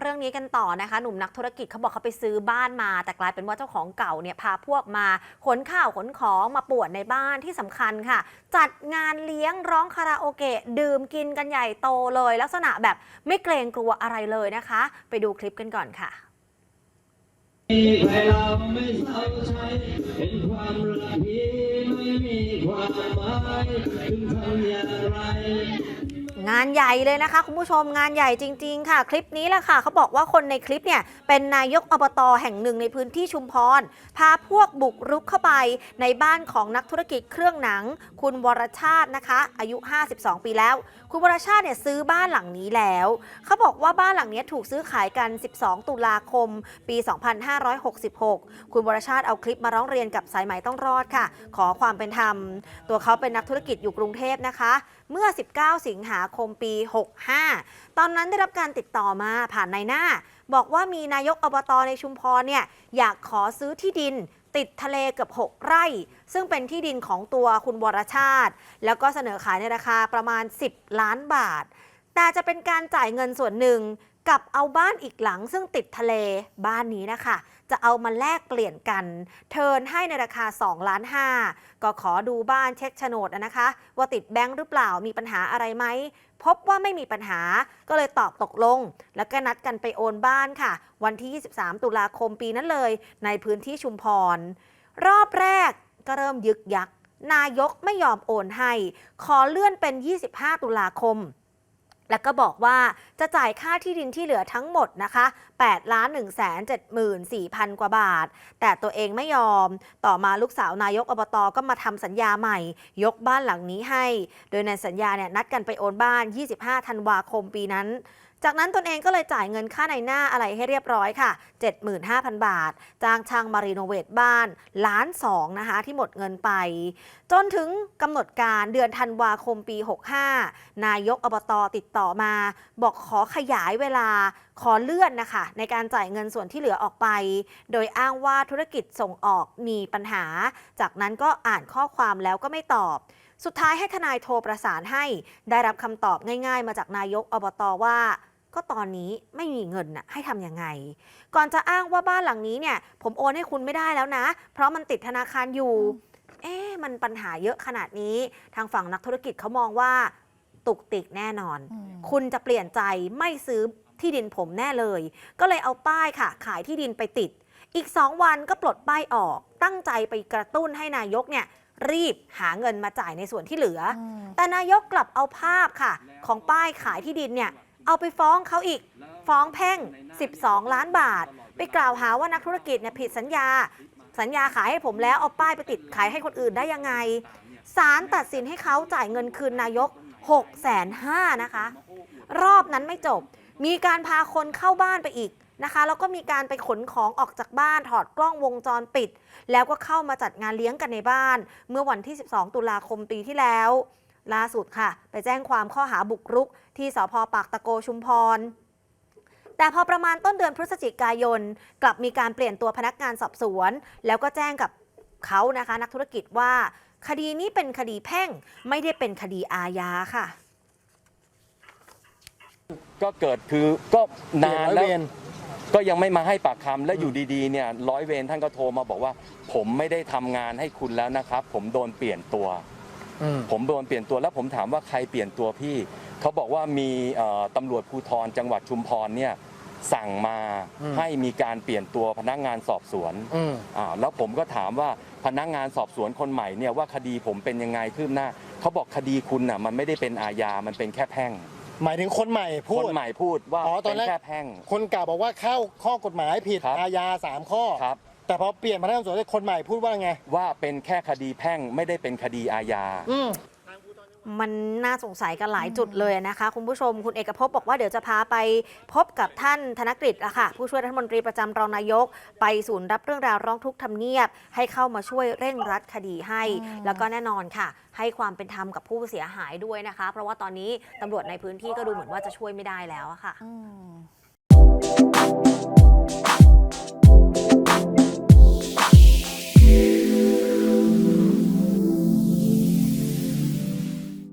เรื่องนี้กันต่อนะคะ หนุ่มนักธุรกิจเขาบอกเขาไปซื้อบ้านมา แต่กลายเป็นว่าเจ้าของเก่าเนี่ยพาพวกมาขนข้าวขนของมาปวนในบ้านที่สำคัญค่ะ จัดงานเลี้ยงร้องคาราโอเกะดื่มกินกันใหญ่โตเลย ลักษณะแบบไม่เกรงกลัวอะไรเลยนะคะ ไปดูคลิปกันก่อนค่ะเราไม่เศร้าใจเป็นความรักที่ไม่มีความหมายถึงทำอย่างไร งานใหญ่เลยนะคะ คุณผู้ชมงานใหญ่จริง ๆ ค่ะ คลิปนี้แหละค่ะเขาบอกว่าคนในคลิปเนี่ยเป็นนายกอบตแห่งหนึ่งในพื้นที่ชุมพร พาพวกบุกรุกเข้าไปในบ้านของนักธุรกิจเครื่องหนัง คุณวรชาตินะคะ อายุ 52 ปีแล้ว คุณวรชาติเนี่ยซื้อบ้านหลังนี้แล้ว เขาบอกว่าบ้านหลังนี้ถูกซื้อขายกัน 12 ตุลาคม ปี 2566 คุณวรชาติเอาคลิปมาร้องเรียนกับสายไหมต้องรอดค่ะ ขอความเป็นธรรม ตัวเขาเป็นนักธุรกิจอยู่กรุงเทพนะคะ เมื่อ 19 สิงหาคมปี 65 ตอนนั้นได้รับการติดต่อมาผ่านนายหน้า บอกว่ามีนายกอบตในชุมพรเนี่ยอยากขอซื้อที่ดิน ติดทะเลเกือบ6 ไร่ ซึ่งเป็นที่ดินของตัวคุณวรชาติ แล้วก็เสนอขายในราคาประมาณ 10 ล้านบาท แต่จะเป็นการจ่ายเงินส่วนหนึ่ง กับเอาบ้านอีกหลังซึ่งติดทะเลบ้านนี้นะคะ จะเอามาแลกเปลี่ยนกัน เทินให้ในราคา2ล้าน5ก็ขอดูบ้านเช็คโฉนดนะคะ ว่าติดแบงค์หรือเปล่ามีปัญหาอะไรไหม พบว่าไม่มีปัญหาก็เลยตอบตกลง แล้วก็นัดกันไปโอนบ้านค่ะ วันที่ 23 ตุลาคมปีนั้นเลย ในพื้นที่ชุมพร รอบแรกก็เริ่มยึกยักนายกไม่ยอมโอนให้ ขอเลื่อนเป็น 25 ตุลาคม แล้วก็บอกว่าจะจ่ายค่าที่ดินที่เหลือทั้งหมดนะคะ8ล้าน1 7 4 0 0 0 กว่าบาท แต่ตัวเองไม่ยอม ต่อมาลูกสาวนายกอบตก็มาทำสัญญาใหม่ ยกบ้านหลังนี้ให้ โดยในสัญญาเนี่ยนัดกันไปโอนบ้าน 25 ธันวาคมปีนั้น จากนั้นตนเองก็เลยจ่ายเงินค่าในหน้าอะไรให้เรียบร้อยค่ะ 75,000 บาท จ้างช่างมารีโนเวทบ้านล้านสองนะคะที่หมดเงินไป จนถึงกำหนดการเดือนธันวาคมปี 65 นายกอบตติดต่อมา บอกขอขยายเวลาขอเลื่อนนะคะ ในการจ่ายเงินส่วนที่เหลือออกไป โดยอ้างว่าธุรกิจส่งออกมีปัญหา จากนั้นก็อ่านข้อความแล้วก็ไม่ตอบสุดท้ายให้ทนายโทรประสานให้ ได้รับคำตอบง่ายๆ มาจากนายกอบตว่า ก็ตอนนี้ไม่มีเงินน่ะให้ทำยังไง ก่อนจะอ้างว่าบ้านหลังนี้เนี่ย ผมโอนให้คุณไม่ได้แล้วนะ เพราะมันติดธนาคารอยู่ เอ๊ะมันปัญหาเยอะขนาดนี้ ทางฝั่งนักธุรกิจเขามองว่า ตุกติกแน่นอน อืม คุณจะเปลี่ยนใจไม่ซื้อที่ดินผมแน่เลย ก็เลยเอาป้ายค่ะ ขายที่ดินไปติด อีก 2 วันก็ปลดป้ายออก ตั้งใจไปกระตุ้นให้นายกเนี่ย รีบหาเงินมาจ่ายในส่วนที่เหลือ อืม แต่นายกกลับเอาภาพค่ะ ของป้ายขายที่ดินเนี่ย เอาไปฟ้องเขาอีก ฟ้องแพ่ง 12 ล้านบาท ไปกล่าวหาว่านักธุรกิจเนี่ยผิดสัญญา สัญญาขายให้ผมแล้วเอาป้ายไปติดขายให้คนอื่นได้ยังไงศาลตัดสินให้เขาจ่ายเงินคืนนายก6 5 0 0 0นะคะ รอบนั้นไม่จบ มีการพาคนเข้าบ้านไปอีกนะคะ แล้วก็มีการไปขนของออกจากบ้านถอดกล้องวงจรปิด แล้วก็เข้ามาจัดงานเลี้ยงกันในบ้าน เมื่อวันที่ 12 ตุลาคมปีที่แล้ว ล่าสุดค่ะ ไปแจ้งความข้อหาบุกรุก ที่สพปากตะโกชุมพร แต่พอประมาณต้นเดือนพฤศจิกายน กลับมีการเปลี่ยนตัวพนักงานสอบสวน แล้วก็แจ้งกับเขานะคะ นักธุรกิจว่า คดีนี้เป็นคดีแพ่งไม่ได้เป็นคดีอาญาค่ะ ก็เกิดคือก็นานแล้วก็ยังไม่มาให้ปากคำแล้วอยู่ดีๆเนี่ยร้อยเวรท่านก็โทรมาบอกว่า ผมไม่ได้ทำงานให้คุณแล้วนะครับ ผมโดนเปลี่ยนตัว ผมโดนเปลี่ยนตัวแล้วผมถามว่าใครเปลี่ยนตัวพี่ เขาบอกว่ามีเอ่อตำรวจภูธรจังหวัดชุมพรเนี่ยสั่งมาอืมให้มีการเปลี่ยนตัวพนักงานสอบสวนอืมอ่าแล้วผมก็ถามว่าพนักงานสอบสวนคนใหม่เนี่ยว่าคดีผมเป็นยังไงคืบหน้า เขาบอกคดีคุณน่ะมันไม่ได้เป็นอาญา มันเป็นแค่แพ่ง หมายถึงคนใหม่พูคดนใหม่พูดว่าอ๋อตอเป็นนแรกแค่แพ่ง คนเก่าบอกว่าเข้าข้อกฎหมายผิดครับอาญาสามข้อครับ แต่พอเปลี่ยนพนักงานสอบสวนคนใหม่พูดว่าไง ว่าเป็นแค่คดีแพ่งไม่ได้เป็นคดีอาญา อืม มันน่าสงสัยกันหลายจุดเลยนะคะ คุณผู้ชมคุณเอกภพบอกว่าเดี๋ยวจะพาไปพบกับท่านธนกฤษอะค่ะ ผู้ช่วยรัฐมนตรีประจำรองนายก ไปศูนย์รับเรื่องราวร้องทุกข์ทำเนียบ ให้เข้ามาช่วยเร่งรัดคดีให้อืมแล้วก็แน่นอนค่ะ ให้ความเป็นธรรมกับผู้เสียหายด้วยนะคะ เพราะว่าตอนนี้ตำรวจในพื้นที่ก็ดูเหมือนว่าจะช่วยไม่ได้แล้วอะค่ะ อืม